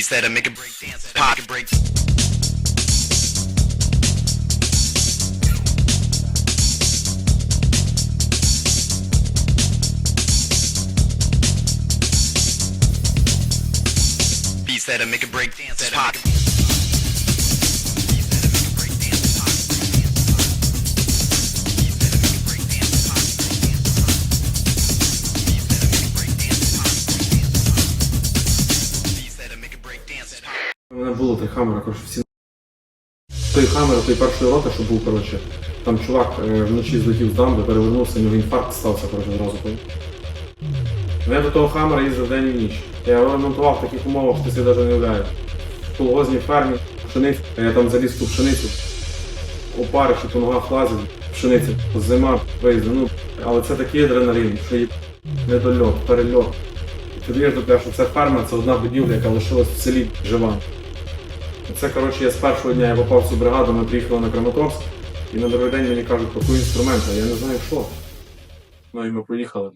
said I make a break dance, pop a break. He said I make a break dance, pop. У мене було три хамера, коротше, всі. Той хамер, той першої роти, що був, коротше, там чувак е, вночі злетів з дамби, перевернувся, у нього інфаркт стався, коротше, зразу. Ну, я до того хамера їздив день і ніч. Я його ремонтував в таких умовах, що ти собі навіть не уявляєш. В колгозній фермі, пшениця, я там заліз ту пшеницю, опари, що по ногах лазить, пшениця, зима, виїзди, ну, але це такий адреналін, що є недольот, перельот. Ти тебе, що це ферма, це одна будівля, яка лишилась в селі жива. Це, коротше, я з першого дня я попав в цю бригаду, ми приїхали на Краматорськ, і на другий день мені кажуть, пакуй а я не знаю що. Ну і ми поїхали.